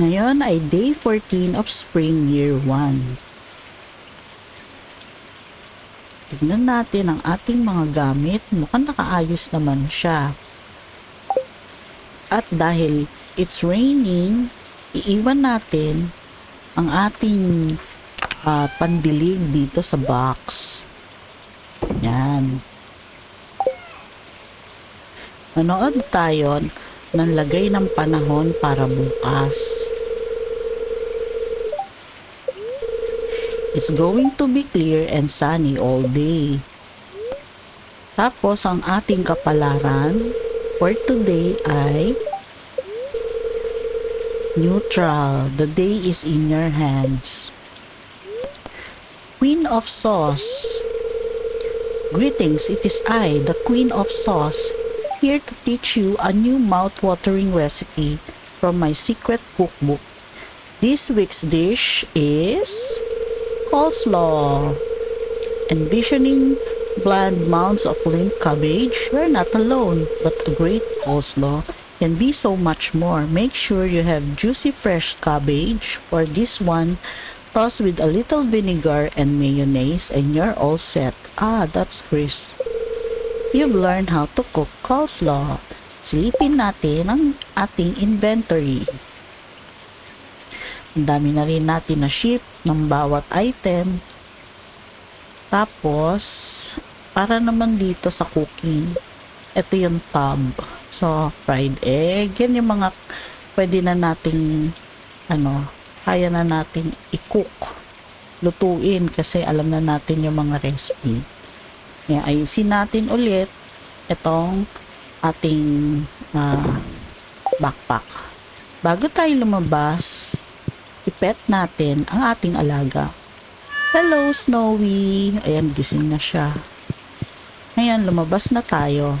Ngayon ay day 14 of spring year 1. Tignan natin ang ating mga gamit. Mukhang nakaayos naman siya. At dahil it's raining, iiwan natin ang ating ah, pandilig dito sa box. Yan. Manood tayo ng lagay ng panahon para bukas. It's going to be clear and sunny all day. Tapos ang ating kapalaran for today ay neutral. The day is in your hands. Queen of Sauce. Greetings, it is I, the Queen of Sauce, here to teach you a new mouth-watering recipe from my secret cookbook. This week's dish is coleslaw. Envisioning bland mounds of limp cabbage, you're not alone, but a great coleslaw can be so much more. Make sure you have juicy fresh cabbage. For this one, toss with a little vinegar and mayonnaise and you're all set. Ah, that's Chris. You've learned how to cook coleslaw. Silipin natin ang ating inventory. Ang dami na rin natin na ship ng bawat item. Tapos, para naman dito sa cooking, ito yung tub. So, fried egg. Yan yung mga pwede na nating ano, kaya na nating i-cook. Lutuin kasi alam na natin yung mga recipe. Kaya ayusin natin ulit itong ating ah, backpack. Bago tayo lumabas, ipet natin ang ating alaga. Hello, Snowy! Ayan, gising na siya. Ngayon, lumabas na tayo.